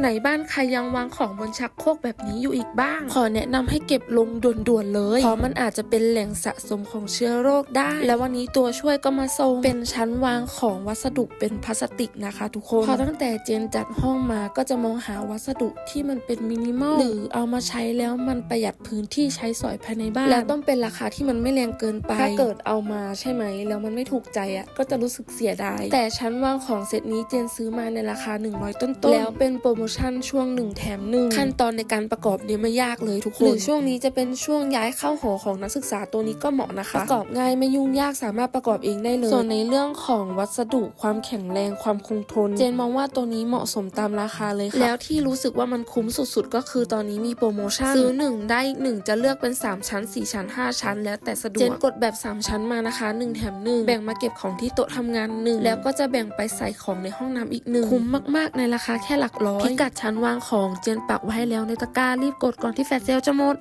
ไหนบ้านใครยังวางของบนชักโครกแบบนี้อยู่อีกบ้าง ขอแนะนำให้เก็บลงด่วนๆเลย เพราะมันอาจจะเป็นแหล่งสะสมของเชื้อโรคได้ แล้ววันนี้ตัวช่วยก็มาส่งเป็นชั้นวางของวัสดุเป็นพลาสติกนะคะ ทุกคน พอตั้งแต่เจนจัดห้องมาก็จะมองหาวัสดุที่มันเป็นมินิมอลหรือเอามาใช้แล้วมันประหยัดพื้นที่ใช้สอยภายในบ้าน และต้องเป็นราคาที่มันไม่แรงเกินไป ถ้าเกิดเอามาใช่ไหม แล้วมันไม่ถูกใจอะก็จะรู้สึกเสียดาย แต่ชั้นวางของเซตนี้เจนซื้อมาในราคา 100 ต้นๆแล้วเป็นโปรโมชั่นช่วง1แถม1ขั้นตอนในการประกอบเนี่ยไม่ยากเลยทุกคนหรือช่วงนี้จะเป็นช่วงย้ายเข้าหอของนักศึกษาตัวนี้ก็เหมาะนะคะประกอบง่ายไม่ยุ่งยากสามารถประกอบเองได้เลย ส่วนในเรื่องของวัสดุความแข็งแรงความคงทน เจนมองว่าตัวนี้เหมาะสมตามราคาเลยค่ะแล้วที่รู้สึกว่ามันคุ้มสุดๆ ก็คือตอนนี้มีโปรโมชั่นซื้อ 1 ได้ 1 จะเลือกเป็น 3 ชั้น 4 ชั้น 5 ชั้น แล้วแต่สะดวกเจนกดแบบ 3 ชั้นมานะคะ 1 แถม 1 แบ่งมาเก็บของที่โต๊ะทำงาน 1 แล้วก็จะแบ่งไปใส่ของในห้องน้ำอีก 1 คุ้มมากๆในราคาแค่หลักร้อยพิกัดชั้นวางของเจนปักไว้ให้แล้วในตะกร้ารีบกดก่อนที่แฟลชเซลจะหมด